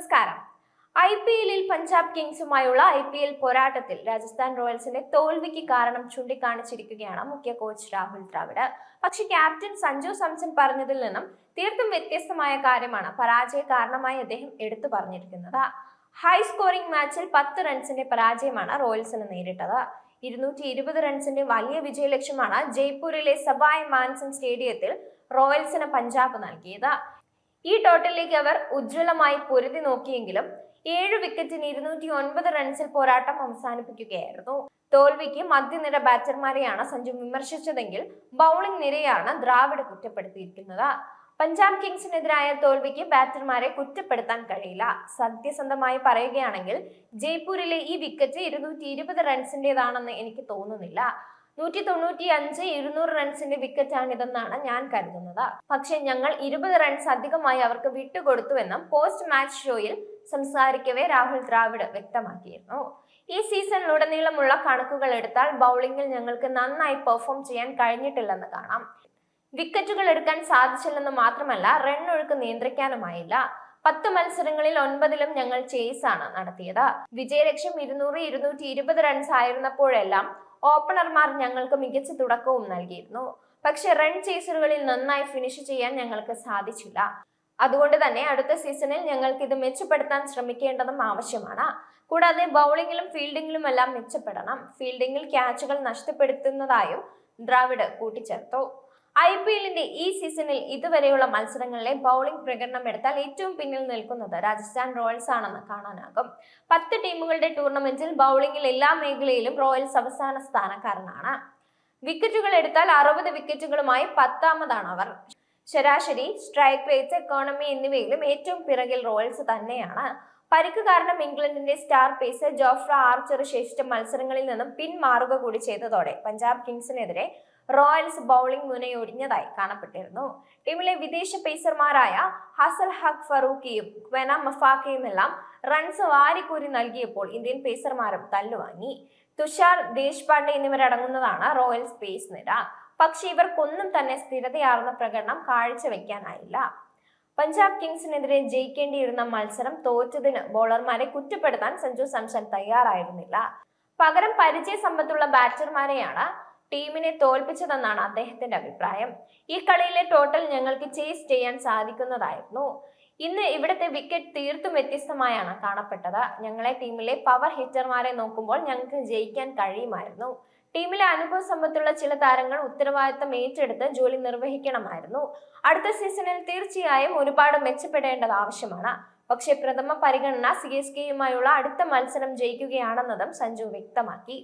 നമസ്കാരം. I P എല്ലിൽ പഞ്ചാബ് കിങ്സുമായുള്ള ഐ പി എൽ പോരാട്ടത്തിൽ രാജസ്ഥാൻ റോയൽസിന്റെ തോൽവിക്ക് കാരണം ചൂണ്ടിക്കാണിച്ചിരിക്കുകയാണ് മുഖ്യ കോച്ച് രാഹുൽ ദ്രാവിഡ്. പക്ഷെ ക്യാപ്റ്റൻ സഞ്ജു സാംസൺ പറഞ്ഞതിൽ നിന്നും തീർത്തും വ്യത്യസ്തമായ കാര്യമാണ് പരാജയ കാരണമായി അദ്ദേഹം എടുത്തു പറഞ്ഞിരിക്കുന്നത്. ഹൈ സ്കോറിംഗ് മാച്ചിൽ പത്ത് റൺസിന്റെ പരാജയമാണ് റോയൽസിന് നേരിട്ടത്. ഇരുന്നൂറ്റി ഇരുപത് റൺസിന്റെ വലിയ വിജയലക്ഷ്യമാണ് ജയ്പൂരിലെ സബായ് മാൻസൺ സ്റ്റേഡിയത്തിൽ റോയൽസിന് പഞ്ചാബ് നൽകിയത്. ഈ ടോട്ടലിലേക്ക് അവർ ഉജ്ജ്വലമായി പൊരുതി നോക്കിയെങ്കിലും ഏഴ് വിക്കറ്റിന് ഇരുന്നൂറ്റി ഒൻപത് റൺസിൽ പോരാട്ടം അവസാനിപ്പിക്കുകയായിരുന്നു. തോൽവിക്ക് മധ്യനിര ബാറ്റർമാരെയാണ് സഞ്ജു വിമർശിച്ചതെങ്കിൽ ബൗളിംഗ് നിരയാണ് ദ്രാവിഡ് കുറ്റപ്പെടുത്തിയിരിക്കുന്നത്. പഞ്ചാബ് കിങ്സിനെതിരായ തോൽവിക്ക് ബാറ്റർമാരെ കുറ്റപ്പെടുത്താൻ കഴിയില്ല. സത്യസന്ധമായി പറയുകയാണെങ്കിൽ ജയ്പൂരിലെ ഈ വിക്കറ്റ് ഇരുന്നൂറ്റി ഇരുപത് റൺസിന്റെതാണെന്ന് എനിക്ക് തോന്നുന്നില്ല. നൂറ്റി തൊണ്ണൂറ്റി അഞ്ച് ഇരുന്നൂറ് റൺസിന്റെ വിക്കറ്റാണിതെന്നാണ് ഞാൻ കരുതുന്നത്. പക്ഷെ ഞങ്ങൾ ഇരുപത് റൺസ് അധികമായി അവർക്ക് വിട്ടുകൊടുത്തുവെന്നും പോസ്റ്റ് മാച്ച് ഷോയിൽ സംസാരിക്കവേ രാഹുൽ ദ്രാവിഡ് വ്യക്തമാക്കിയിരുന്നു. ഈ സീസണിലുടനീളമുള്ള കണക്കുകൾ എടുത്താൽ ബൗളിംഗിൽ ഞങ്ങൾക്ക് നന്നായി പെർഫോം ചെയ്യാൻ കഴിഞ്ഞിട്ടില്ലെന്ന് കാണാം. വിക്കറ്റുകൾ എടുക്കാൻ സാധിച്ചില്ലെന്ന് മാത്രമല്ല റൺ ഒഴുക്ക് നിയന്ത്രിക്കാനുമായില്ല. പത്ത് മത്സരങ്ങളിൽ ഒൻപതിലും ഞങ്ങൾ ചേസാണ് നടത്തിയത്. വിജയലക്ഷ്യം ഇരുന്നൂറ് ഇരുന്നൂറ്റി ഇരുപത് റൺസ് ആയിരുന്നപ്പോഴെല്ലാം ഓപ്പണർമാർ ഞങ്ങൾക്ക് മികച്ച തുടക്കവും നൽകിയിരുന്നു. പക്ഷെ റൺ ചേസറുകളിൽ നന്നായി ഫിനിഷ് ചെയ്യാൻ ഞങ്ങൾക്ക് സാധിച്ചില്ല. അതുകൊണ്ട് തന്നെ അടുത്ത സീസണിൽ ഞങ്ങൾക്ക് ഇത് മെച്ചപ്പെടുത്താൻ ശ്രമിക്കേണ്ടതും ആവശ്യമാണ്. കൂടാതെ ബൗളിംഗിലും ഫീൽഡിംഗിലും എല്ലാം മെച്ചപ്പെടണം. ഫീൽഡിംഗിൽ ക്യാച്ചുകൾ നഷ്ടപ്പെടുത്തുന്നതായും ദ്രാവിഡ് കൂട്ടിച്ചേർത്തു. ഐ പി എല്ലിന്റെ ഈ സീസണിൽ ഇതുവരെയുള്ള മത്സരങ്ങളിലെ ബൗളിംഗ് പ്രകടനം എടുത്താൽ ഏറ്റവും പിന്നിൽ നിൽക്കുന്നത് രാജസ്ഥാൻ റോയൽസ് ആണെന്ന് കാണാനാകും. പത്ത് ടീമുകളുടെ ടൂർണമെന്റിൽ ബൗളിംഗിൽ എല്ലാ മേഖലയിലും റോയൽസ് അവസാന സ്ഥാനക്കാരനാണ്. വിക്കറ്റുകൾ എടുത്താൽ അറുപത് വിക്കറ്റുകളുമായി പത്താമതാണ് അവർ. ശരാശരി സ്ട്രൈക്ക് റേറ്റ് എക്കോണമി എന്നിവയിലും ഏറ്റവും പിറകിൽ റോയൽസ് തന്നെയാണ്. പരിക്ക് കാരണം ഇംഗ്ലണ്ടിന്റെ സ്റ്റാർ പേസർ ജോഫ്ര ആർച്ചർ ശേഷിച്ച മത്സരങ്ങളിൽ നിന്നും പിന്മാറുക കൂടി ചെയ്തതോടെ പഞ്ചാബ് കിങ്സിനെതിരെ റോയൽസ് ബൗളിംഗ് മുനയൊടിഞ്ഞതായി കാണപ്പെട്ടിരുന്നു. ടീമിലെ വിദേശ പേസർമാരായ ഹസൽ ഹഖ് ഫറൂഖിയും ക്വന മഫാഖയുമെല്ലാം റൺസ് വാരിക്കൂരി നൽകിയപ്പോൾ ഇന്ത്യൻ പേസർമാരും തല്ലുവാങ്ങി. തുഷാർ ദേശ്പാണ്ഡെ എന്നിവരടങ്ങുന്നതാണ് റോയൽസ് പേസ് നിര. പക്ഷെ ഇവർക്കൊന്നും തന്നെ സ്ഥിരതയാർന്ന പ്രകടനം കാഴ്ചവെക്കാനായില്ല. പഞ്ചാബ് കിങ്സിനെതിരെ ജയിക്കേണ്ടിയിരുന്ന മത്സരം തോറ്റതിന് ബോളർമാരെ കുറ്റപ്പെടുത്താൻ സഞ്ജു സാംസൺ തയ്യാറായിരുന്നില്ല. പകരം പരിചയ സമ്പത്തുള്ള ബാറ്റർമാരെയാണ് ടീമിനെ തോൽപ്പിച്ചതെന്നാണ് അദ്ദേഹത്തിന്റെ അഭിപ്രായം. ഈ കളിയിലെ ടോട്ടൽ ഞങ്ങൾക്ക് ചേസ് ചെയ്യാൻ സാധിക്കുന്നതായിരുന്നു. ഇന്ന് ഇവിടുത്തെ വിക്കറ്റ് തീർത്തും വ്യത്യസ്തമായാണ് കാണപ്പെട്ടത്. ഞങ്ങളെ ടീമിലെ പവർ ഹിറ്റർമാരെ നോക്കുമ്പോൾ ഞങ്ങൾക്ക് ജയിക്കാൻ കഴിയുമായിരുന്നു. ടീമിലെ അനുഭവ സമ്പത്തുള്ള ചില താരങ്ങൾ ഉത്തരവാദിത്തം ഏറ്റെടുത്ത് ജോലി നിർവഹിക്കണമായിരുന്നു. അടുത്ത സീസണിൽ തീർച്ചയായും ഒരുപാട് മെച്ചപ്പെടേണ്ടത് ആവശ്യമാണ്. പക്ഷേ പ്രഥമ പരിഗണന സി എസ് കെയുമായുള്ള അടുത്ത മത്സരം ജയിക്കുകയാണെന്നതും സഞ്ജു വ്യക്തമാക്കി.